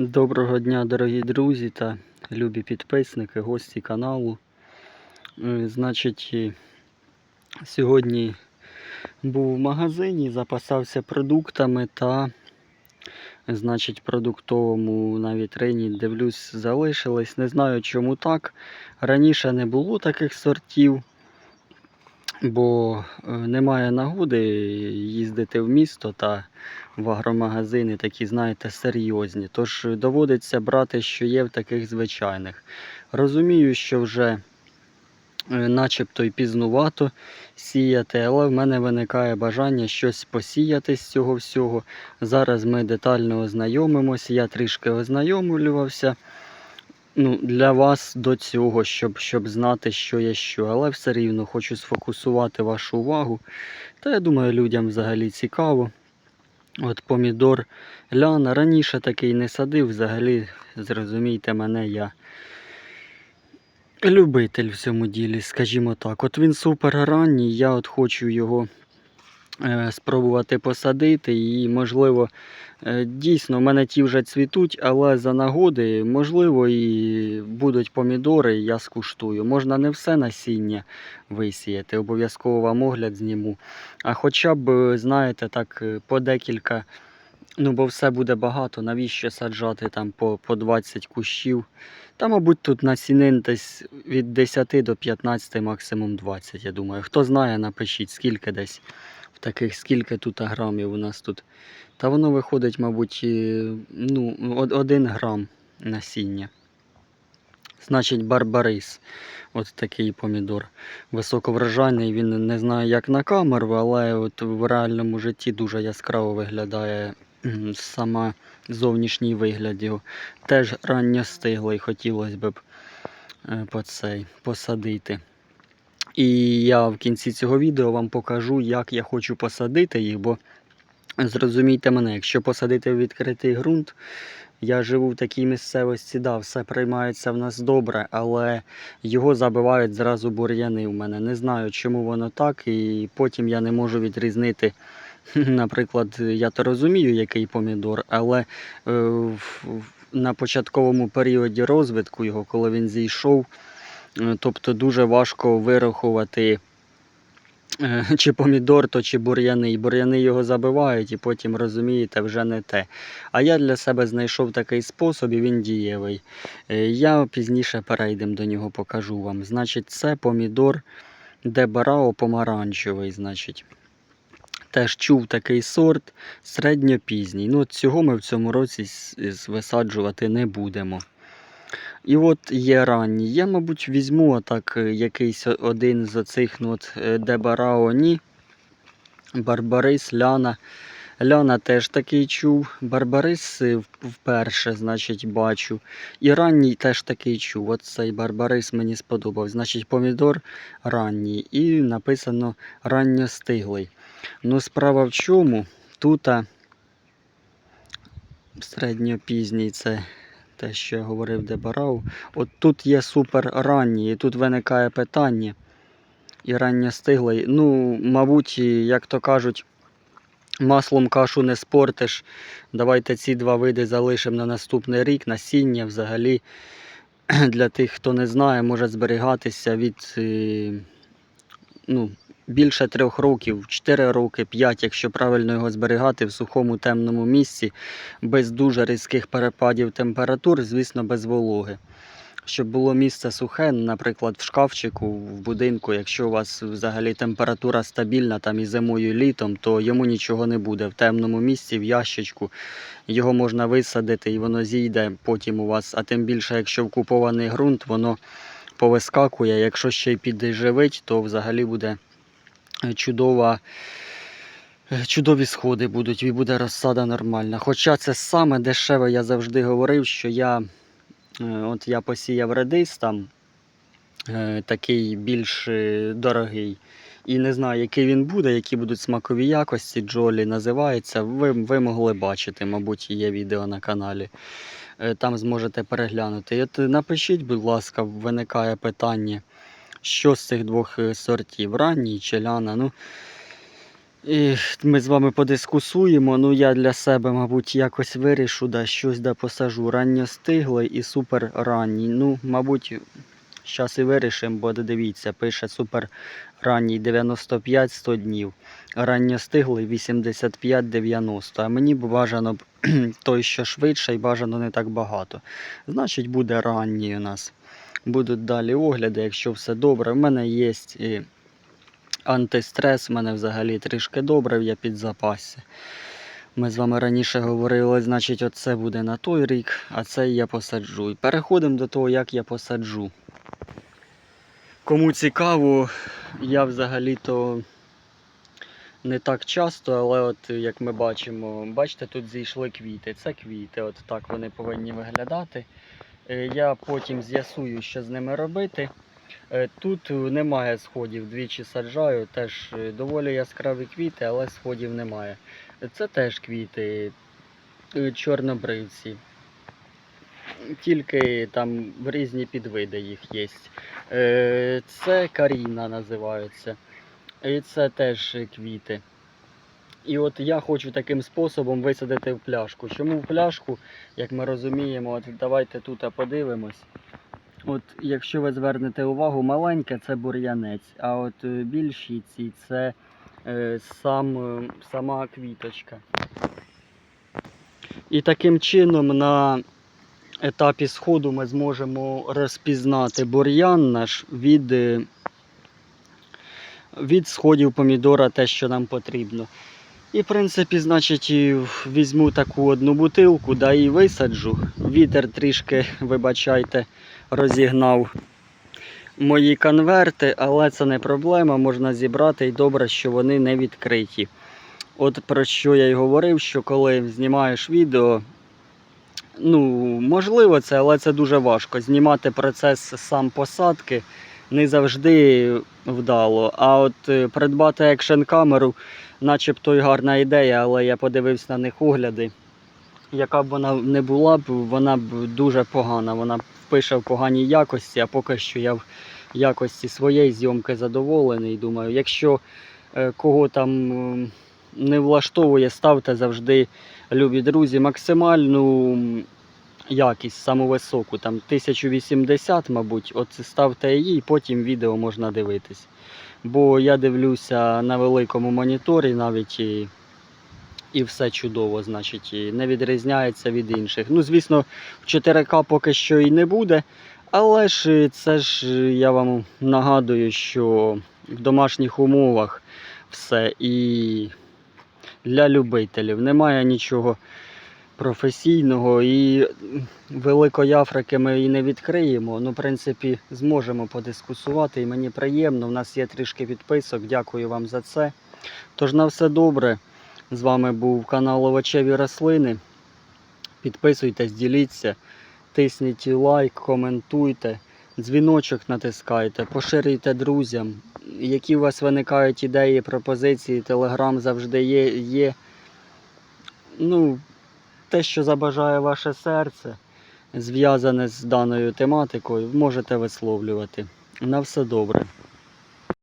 Доброго дня, дорогі друзі та любі підписники, гості каналу. Е, Значить, е, сьогодні був в магазині, запасався продуктами та, значить, продуктовому на вітрині дивлюсь, залишилось. Не знаю, чому так. Раніше не було таких сортів, бо е, немає нагоди їздити в місто та в агромагазини такі, знаєте, серйозні. Тож доводиться брати, що є в таких звичайних. Розумію, що вже е, начебто й пізнувато сіяти, але в мене виникає бажання щось посіяти з цього всього. Зараз ми детально ознайомимося, я трішки ознайомлювався. Ну, для вас до цього, щоб, щоб знати, що є що. Але все рівно хочу сфокусувати вашу увагу. Та я думаю, людям взагалі цікаво. От помідор ляна. Раніше такий не садив, взагалі, зрозумійте мене, я любитель в цьому ділі, скажімо так. От він супер ранній, я от хочу його спробувати посадити і, можливо, е, дійсно, в мене ті вже цвітуть, але за нагоди, можливо, і будуть помідори, я скуштую. Можна не все насіння висіяти, обов'язково вам огляд зніму. А хоча б, е, знаєте, так, е, по декілька, ну, бо все буде багато, навіщо саджати там по, по 20 кущів. Та, мабуть, тут насінин десь від 10 до 15, максимум 20, я думаю. Хто знає, напишіть, скільки десь в таких, скільки тут грамів у нас тут. Та воно виходить, мабуть, ну, 1 грам насіння. Значить, барбарис. От такий помідор. Високоврожайний, він не знаю, як на камеру, але от в реальному житті дуже яскраво виглядає сама зовнішній вигляд його. Теж ранньостиглий, хотілося б е, по цей, посадити. І я в кінці цього відео вам покажу, як я хочу посадити їх, бо зрозумійте мене, якщо посадити в відкритий ґрунт, я живу в такій місцевості, да, все приймається в нас добре, але його забивають зразу бур'яни в мене. Не знаю, чому воно так, і потім я не можу відрізнити. Наприклад, я то розумію, який помідор, але е, на початковому періоді розвитку його, коли він зійшов, е, тобто дуже важко вирахувати. е, Чи помідор, то чи бур'яни. Бур'яни його забивають, і потім розумієте, вже не те. А я для себе знайшов такий спосіб, і він дієвий. Я пізніше перейдемо до нього, покажу вам. Значить, це помідор Дебарао помаранчевий. значить. Теж чув такий сорт середньопізній. Ну, от цього ми в цьому році висаджувати не будемо. І от є ранній. Я, мабуть, візьму отак е, якийсь один з оцих ну, от, е, Дебарао Ні. Барбарис, Ляна. Ляна теж такий чув. Барбарис е, вперше, значить, бачу. І ранній теж такий чув. От цей барбарис мені сподобався. Значить, помідор ранній. І написано ранньостиглий. Ну, справа в чому? Тут середньопізній це те, що я говорив, де барав. От тут є супер ранній, і тут виникає питання. І ранньостиглий. Ну, мабуть, як то кажуть, маслом кашу не спортиш. Давайте ці два види залишимо на наступний рік. Насіння взагалі для тих, хто не знає, може зберігатися від е, ну, більше трьох років, 4 роки, 5, якщо правильно його зберігати в сухому темному місці, без дуже різких перепадів температур, звісно, без вологи. Щоб було місце сухе, наприклад, в шкафчику, в будинку, якщо у вас взагалі температура стабільна там і зимою, і літом, то йому нічого не буде. В темному місці, в ящичку, його можна висадити і воно зійде потім у вас. А тим більше, якщо вкупований ґрунт, воно повискакує. Якщо ще й підживить, то взагалі буде чудова. Чудові сходи будуть і буде розсада нормальна. Хоча це саме дешеве, я завжди говорив, що я, е, от я посіяв редис там, е, такий більш е, дорогий. І не знаю, який він буде, які будуть смакові якості. Джолі називається. Ви, ви могли бачити, мабуть, є відео на каналі. Там зможете переглянути. От напишіть, будь ласка, виникає питання, що з цих двох е, сортів, ранній чи ляна. Ну, І ми з вами подискусуємо. Ну, я для себе, мабуть, якось вирішу, да, щось да посажу. Ранньостиглий і супер ранній. Ну, мабуть, зараз і вирішимо, бо дивіться, пише супер ранній 95-100 днів, а ранньостиглий 85-90. А мені б бажано б той, що швидше, і бажано не так багато. Значить, буде ранній у нас. Будуть далі огляди, якщо все добре. В мене є і антистрес, в мене взагалі трішки добре, я під запасі. Ми з вами раніше говорили, значить, оце буде на той рік, а це я посаджу. І переходимо до того, як я посаджу. Кому цікаво, я взагалі-то не так часто, але от як ми бачимо, бачите, тут зійшли квіти. Це квіти, от так вони повинні виглядати. Е, Я потім з'ясую, що з ними робити. Е, Тут немає сходів, двічі саджаю, теж е, доволі яскраві квіти, але сходів немає. Це теж квіти е, чорнобривці. Тільки там різні підвиди їх є. Е, Це каріна називаються. І це теж квіти. І от я хочу таким способом висадити в пляшку. Чому в пляшку, як ми розуміємо, от давайте тут подивимось. От якщо ви звернете увагу, маленьке це бур'янець, а от е, більші ці це е, сам, е, сама квіточка. І таким чином на етапі сходу ми зможемо розпізнати бур'ян наш від, е, від сходів помідора, те, що нам потрібно. І, в принципі, значить, візьму таку одну бутилку, да і висаджу. Вітер трішки, вибачайте, розігнав мої конверти, але це не проблема, можна зібрати і добре, що вони не відкриті. От про що я й говорив, що коли знімаєш відео, ну, можливо це, але це дуже важко. Знімати процес сам посадки не завжди вдало. А от е, придбати екшн камеру, начебто й гарна ідея, але я подивився на них огляди. Яка б вона не була б, вона б дуже погана. Вона б пише в поганій якості, а поки що я в якості своєї зйомки задоволений. Думаю, якщо е, кого там не влаштовує, ставте завжди, любі друзі, максимальну якість, саму високу, там 1080, мабуть, от ставте її, і потім відео можна дивитись. Бо я дивлюся на великому моніторі навіть і, і все чудово, значить, і не відрізняється від інших. Ну, звісно, в 4К поки що і не буде. Але ж це ж я вам нагадую, що в домашніх умовах все і для любителів немає нічого професійного і Великої Африки ми і не відкриємо. Ну, в принципі, зможемо подискусувати і мені приємно. У нас є трішки підписок. Дякую вам за це. Тож на все добре. З вами був канал Овочеві рослини. Підписуйтесь, діліться, тисніть лайк, коментуйте, дзвіночок натискайте, поширюйте друзям. Які у вас виникають ідеї, пропозиції, телеграм завжди є. є. Ну, те, що забажає ваше серце, зв'язане з даною тематикою, можете висловлювати. На все добре.